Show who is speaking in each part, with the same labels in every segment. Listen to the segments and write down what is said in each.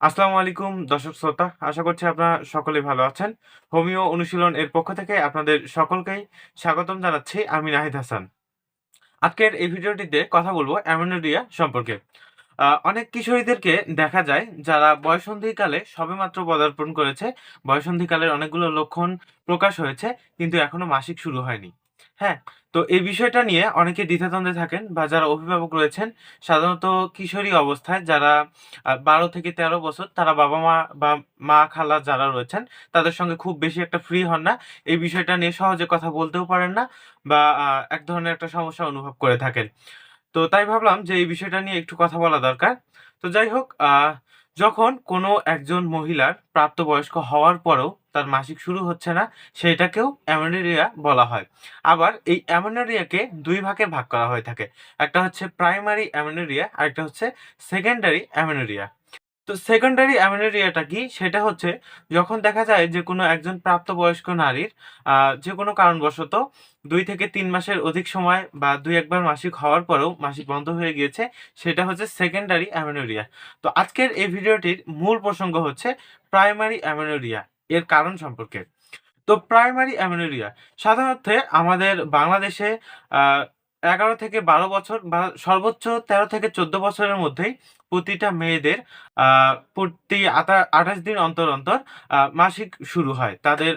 Speaker 1: আসসালামু আলাইকুম, দর্শক শ্রোতা। আশা করছি আপনারা সকলেই ভালো আছেন। হোমিও অনুশীলন এর পক্ষ থেকে আপনাদের সকলকেই স্বাগতম জানাচ্ছি আমি নাহিদ হাসান। আজকের এই ভিডিওটিতে কথা বলব অ্যামেনোরিয়া সম্পর্কে। অনেক কিশোরীদেরকে দেখা যায় যারা বয়সন্ধিকালে সবেমাত্র পদার্পণ করেছে। বয়সন্ধিকালের অনেকগুলো লক্ষণ প্রকাশ হয়েছে, কিন্তু এখনও মাসিক শুরু হয়নি। হ্যাঁ তো এই বিষয়টা নিয়ে অনেকে দ্বিধাদ্বন্দ্বে থাকেন বা যারা অভিভাবক রয়েছেন সাধারণত কিশোরী অবস্থায় যারা বারো থেকে তেরো বছর তারা বাবা মা বা মা খালা যারা রয়েছেন তাদের সঙ্গে খুব বেশি একটা ফ্রি হন না। এই বিষয়টা নিয়ে সহজে কথা বলতেও পারেন না বা এক ধরনের একটা সমস্যা অনুভব করে থাকেন। তো তাই ভাবলাম যে এই বিষয়টা নিয়ে একটু কথা বলা দরকার। তো যাই হোক আহ, যখন কোনো একজন মহিলার প্রাপ্তবয়স্ক হওয়ার পরেও তার মাসিক শুরু হচ্ছে না সেটাকেও অ্যামেনোরিয়া বলা হয়। আবার এই অ্যামেনোরিয়াকে দুই ভাগে ভাগ করা হয়ে থাকে। একটা হচ্ছে প্রাইমারি অ্যামেনোরিয়া আর একটা হচ্ছে সেকেন্ডারি অ্যামেনোরিয়া তো সেকেন্ডারি অ্যামেনোরিয়াটা কি? সেটা হচ্ছে যখন দেখা যায় যে কোনো একজন প্রাপ্তবয়স্ক নারীর যে কোনো কারণবশত দুই থেকে তিন মাসের অধিক সময় বা দুই একবার মাসিক হওয়ার পরেও মাসিক বন্ধ হয়ে গিয়েছে, সেটা হচ্ছে সেকেন্ডারি অ্যামেনোরিয়া তো আজকের এই ভিডিওটির মূল প্রসঙ্গ হচ্ছে প্রাইমারি অ্যামেনোরিয়া এর কারণ সম্পর্কে। তো প্রাইমারি অ্যামেনোরিয়া সাধারণত আমাদের বাংলাদেশে এগারো থেকে বারো বছর বা সর্বোচ্চ তেরো থেকে চোদ্দ বছরের মধ্যেই প্রতিটা মেয়েদের প্রতি আঠাশ দিন অন্তর অন্তর মাসিক শুরু হয়। তাদের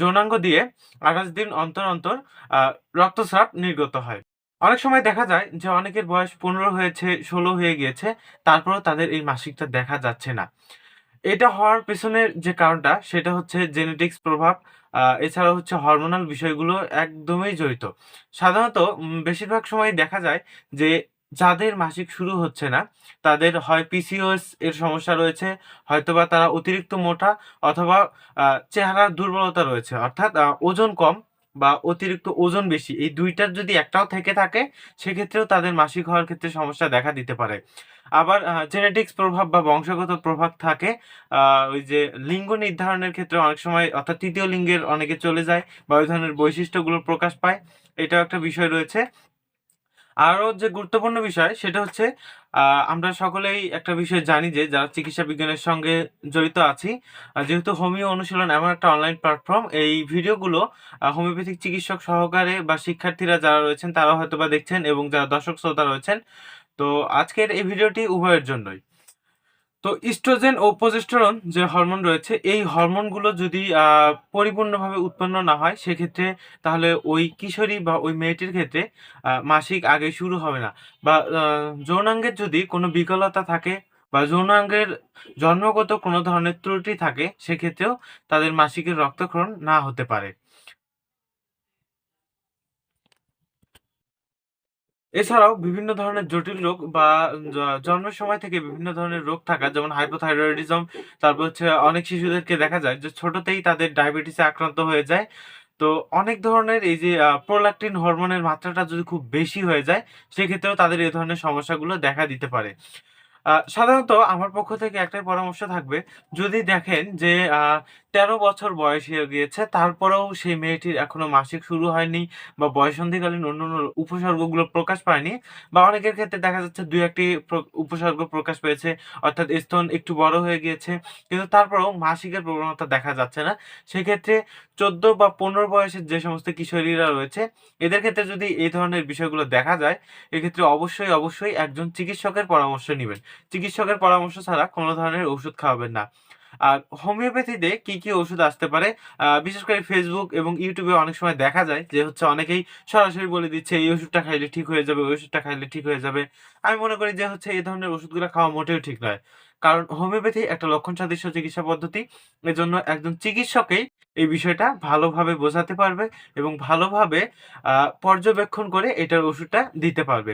Speaker 1: যৌনাঙ্গ দিয়ে আঠাশ দিন অন্তর অন্তর আহ, রক্তস্রাব নির্গত হয়। অনেক সময় দেখা যায় যে অনেকের বয়স পনেরো হয়েছে ষোলো হয়ে গিয়েছে তারপরেও তাদের এই মাসিকটা দেখা যাচ্ছে না। এটা হওয়ার পেছনের যে কারণটা, সেটা হচ্ছে জেনেটিক্স প্রভাব এছাড়া হচ্ছে হরমোনাল বিষয়গুলো একদমই জড়িত। সাধারণত বেশিরভাগ সময় দেখা যায় যে যাদের মাসিক শুরু হচ্ছে না, তাদের হয় পিসিওএস এর সমস্যা রয়েছে, হয়তোবা তারা অতিরিক্ত মোটা অথবা চেহারার দুর্বলতা রয়েছে। অর্থাৎ ওজন কম বা অতিরিক্ত ওজন বেশি, এই দুইটার যদি একটাও থেকে থাকে, সেক্ষেত্রেও তাদের মাসিক হওয়ার ক্ষেত্রে সমস্যা দেখা দিতে পারে। আবার জেনেটিক্স প্রভাব বা বংশগত প্রভাব থাকে ওই যে লিঙ্গ নির্ধারণের ক্ষেত্রে অনেক সময়, অর্থাৎ তৃতীয় লিঙ্গের অনেকে চলে যায় বা ওই ধরনের বৈশিষ্ট্যগুলো প্রকাশ পায়। এটাও একটা বিষয় রয়েছে। আরও যে গুরুত্বপূর্ণ বিষয় সেটা হচ্ছে আমরা সকলেই একটা বিষয় জানি যে যারা চিকিৎসা বিজ্ঞানের সঙ্গে জড়িত আছি যেহেতু হোমিও অনুশীলন এমন একটা অনলাইন প্ল্যাটফর্ম এই ভিডিওগুলো হোমিওপ্যাথিক চিকিৎসক সহকারে বা শিক্ষার্থীরা যারা রয়েছেন তারা হয়তো বা দেখছেন এবং যারা দর্শক শ্রোতা রয়েছেন। তো আজকের এই ভিডিওটি উভয়ের জন্যই। তো ইস্ট্রোজেন ও প্রজেস্টেরন যে হরমোন রয়েছে, এই হরমোনগুলো যদি পরিপূর্ণভাবে উৎপন্ন না হয়, সেক্ষেত্রে তাহলে ওই কিশোরী বা ওই মেয়েটির ক্ষেত্রে মাসিক আগে শুরু হবে না। বা যৌনাঙ্গের যদি কোনো বিকলতা থাকে বা যৌনাঙ্গের জন্মগত কোনো ধরনের ত্রুটি থাকে, সেক্ষেত্রেও তাদের মাসিকের রক্তক্ষরণ না হতে পারে। এছাড়াও বিভিন্ন ধরনের জটিল রোগ বা জন্মের সময় থেকে বিভিন্ন ধরনের রোগ থাকা, যেমন হাইপোথাইরয়েডিজম তারপর হচ্ছে অনেক শিশুদেরকে দেখা যায় যে ছোটতেই তাদের ডায়াবেটিসে আক্রান্ত হয়ে যায়। তো অনেক ধরনের এই যে প্রোলাক্টিন হরমোনের মাত্রাটা যদি খুব বেশি হয়ে যায়, সেক্ষেত্রেও তাদের এই ধরনের সমস্যাগুলো দেখা দিতে পারে। সাধারণত আমার পক্ষ থেকে একটাই পরামর্শ থাকবে, যদি দেখেন যে তেরো বছর বয়স হয়ে গিয়েছে, তারপরেও সেই মেয়েটির এখনও মাসিক শুরু হয়নি বা বয়সন্ধিকালীন অন্য অন্য উপসর্গগুলো প্রকাশ পায়নি বা অনেকের ক্ষেত্রে দেখা যাচ্ছে দুই একটি উপসর্গ প্রকাশ পেয়েছে, অর্থাৎ স্তন একটু বড় হয়ে গিয়েছে, কিন্তু তারপরেও মাসিকের প্রবণতা দেখা যাচ্ছে না। সেক্ষেত্রে চোদ্দ বা পনেরো বয়সের যে সমস্ত কিশোরীরা রয়েছে, এদের ক্ষেত্রে যদি এই ধরনের বিষয়গুলো দেখা যায়, এক্ষেত্রে অবশ্যই অবশ্যই একজন চিকিৎসকের পরামর্শ নেবেন। চিকিৎসকের পরামর্শ ছাড়া কোনো ধরনের ওষুধ খাওয়াবেন না। আর হোমিওপ্যাথিতে কি কি ওষুধ আসতে পারে? বিশেষ করে ফেসবুক এবং ইউটিউবে অনেক সময় দেখা যায় যে হচ্ছে অনেকেই সরাসরি বলে দিচ্ছে, এই ওষুধটা খাইলে ঠিক হয়ে যাবে, ওই ওষুধটা খাইলে ঠিক হয়ে যাবে। আমি মনে করি যে হচ্ছে এই ধরনের ওষুধগুলো খাওয়া মোটেও ঠিক নয়। কারণ হোমিওপ্যাথি একটা লক্ষণ সাদৃশ্য চিকিৎসা পদ্ধতি। এজন্য একজন চিকিৎসকেই এই বিষয়টা ভালোভাবে বোঝাতে পারবে এবং ভালোভাবে পর্যবেক্ষণ করে এটার ওষুধটা দিতে পারবে।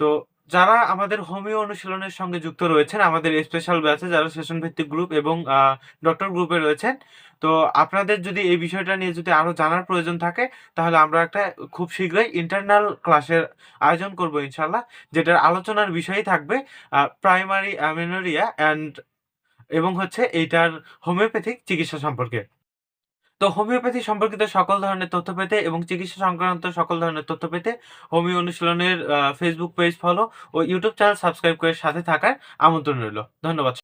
Speaker 1: তো যারা আমাদের হোমিও অনুশীলনের সঙ্গে যুক্ত রয়েছেন, আমাদের স্পেশাল ব্যাচে যারা সেশন ভিত্তিক গ্রুপ এবং ডক্টর গ্রুপে রয়েছেন, তো আপনাদের যদি এই বিষয়টা নিয়ে যদি আরও জানার প্রয়োজন থাকে, তাহলে আমরা একটা খুব শীঘ্রই ইন্টারনাল ক্লাসের আয়োজন করব ইনশাল্লাহ যেটার আলোচনার বিষয়ই থাকবে প্রাইমারি অ্যামেনোরিয়া অ্যান্ড এবং হচ্ছে এইটার হোমিওপ্যাথিক চিকিৎসা সম্পর্কে। তো হোমিওপ্যাথি সম্পর্কিত সকল ধরনের তথ্য পেতে এবং চিকিৎসা সংক্রান্ত সকল ধরনের তথ্য পেতে হোমিও অনুশীলনের ফেসবুক পেজ ফলো ও ইউটিউব চ্যানেল সাবস্ক্রাইব করে সাথে থাকার আমন্ত্রণ রইল। ধন্যবাদ।